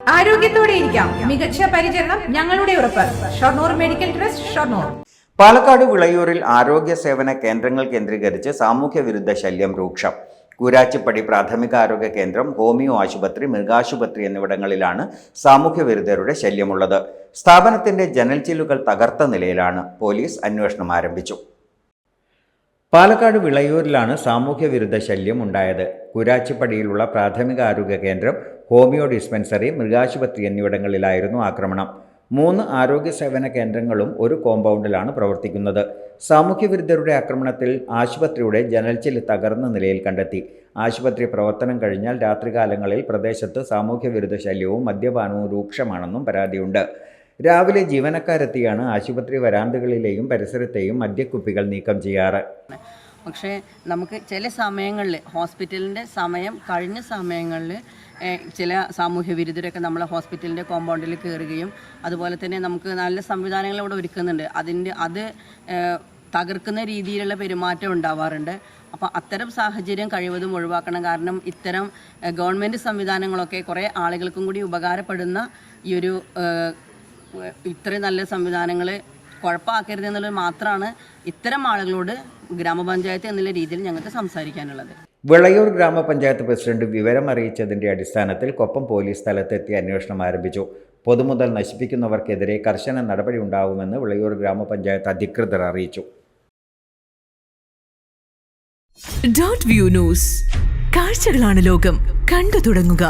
ആരോഗ്യത്തോടെ ഇരിക്കാം. മികച്ച പരിചരണം ഞങ്ങളുടെ ഉറപ്പ്. Shoranur medical trust Shoranur. Palakkad വിളയൂരിൽ ആരോഗ്യ സേവന കേന്ദ്രങ്ങൾ കേന്ദ്രീകരിച്ച് സാമൂഹ്യ വിരുദ്ധ ശല്യം രൂക്ഷം. കൂരാച്ചിപ്പടി പ്രാഥമിക ആരോഗ്യ കേന്ദ്രം ഹോമിയോ ആശുപത്രി മൃഗാശുപത്രി എന്നിവിടങ്ങളിലാണ് സാമൂഹ്യ വിരുദ്ധരുടെ ശല്യമുള്ളത്. സ്ഥാപനത്തിന്റെ ജനൽ ചില്ലുകൾ തകർത്ത നിലയിലാണ് പോലീസ് അന്വേഷണം ആരംഭിച്ചു. പാലക്കാട് വിളയൂരിലാണ് സാമൂഹ്യ വിരുദ്ധ ശല്യം ഉണ്ടായത്. കുരാച്ചിപ്പടിയിലുള്ള പ്രാഥമിക ആരോഗ്യ കേന്ദ്രം ഹോമിയോ ഡിസ്പെൻസറി മൃഗാശുപത്രി എന്നിവിടങ്ങളിലായിരുന്നു ആക്രമണം. മൂന്ന് ആരോഗ്യ സേവന കേന്ദ്രങ്ങളും ഒരു കോമ്പൗണ്ടിലാണ് പ്രവർത്തിക്കുന്നത്. സാമൂഹ്യ വിരുദ്ധരുടെ ആക്രമണത്തിൽ ആശുപത്രിയുടെ ജനൽച്ചിൽ തകർന്ന നിലയിൽ കണ്ടെത്തി. ആശുപത്രി പ്രവർത്തനം കഴിഞ്ഞാൽ രാത്രികാലങ്ങളിൽ പ്രദേശത്ത് സാമൂഹ്യ വിരുദ്ധ ശല്യവും മദ്യപാനവും രൂക്ഷമാണെന്നും പരാതിയുണ്ട്. രാവിലെ ജീവനക്കാരെത്തിയാണ് ആശുപത്രി വരാന്തകളിലെയും പരിസരത്തെയും മദ്യക്കുപ്പികൾ നീക്കം ചെയ്യാറ്. പക്ഷേ നമുക്ക് ചില സമയങ്ങളിൽ ഹോസ്പിറ്റലിന്റെ സമയം കഴിഞ്ഞ സമയങ്ങളിൽ ചില സാമൂഹ്യ വിരുദ്ധരൊക്കെ നമ്മളെ ഹോസ്പിറ്റലിന്റെ കോമ്പൗണ്ടിൽ കയറുകയും അതുപോലെ തന്നെ നമുക്ക് നല്ല സംവിധാനങ്ങൾ ഇവിടെ ഒരുക്കുന്നുണ്ട്. അതിന്റെ അത് തകർക്കുന്ന രീതിയിലുള്ള പെരുമാറ്റം ഉണ്ടാവാറുണ്ട്. അപ്പോൾ അത്തരം സാഹചര്യം കഴിവതും ഒഴിവാക്കണം. കാരണം ഇത്തരം ഗവൺമെന്റ് സംവിധാനങ്ങളൊക്കെ കുറേ ആളുകൾക്കും കൂടി ഉപകാരപ്പെടുന്ന ഈ ഒരു ഇത്രയും നല്ല സംവിധാനങ്ങൾ കുഴപ്പമാക്കരുത് എന്നുള്ളത് മാത്രമാണ് ഇത്തരം ആളുകളോട് ഗ്രാമപഞ്ചായത്ത് എന്നുള്ള രീതിയിൽ ഞങ്ങൾക്ക് സംസാരിക്കാനുള്ളത്. വിളയൂർ ഗ്രാമപഞ്ചായത്ത് പ്രസിഡന്റ് വിവരം അറിയിച്ചതിന്റെ അടിസ്ഥാനത്തിൽ കൊപ്പം പോലീസ് സ്ഥലത്തെത്തി അന്വേഷണം ആരംഭിച്ചു. പൊതുമുതൽ നശിപ്പിക്കുന്നവർക്കെതിരെ കർശന നടപടി ഉണ്ടാകുമെന്ന് വിളയൂർ ഗ്രാമപഞ്ചായത്ത് അധികൃതർ അറിയിച്ചു. Dot view news. കാഴ്ചകളാണ് ലോകം. കണ്ടു തുടങ്ങുക.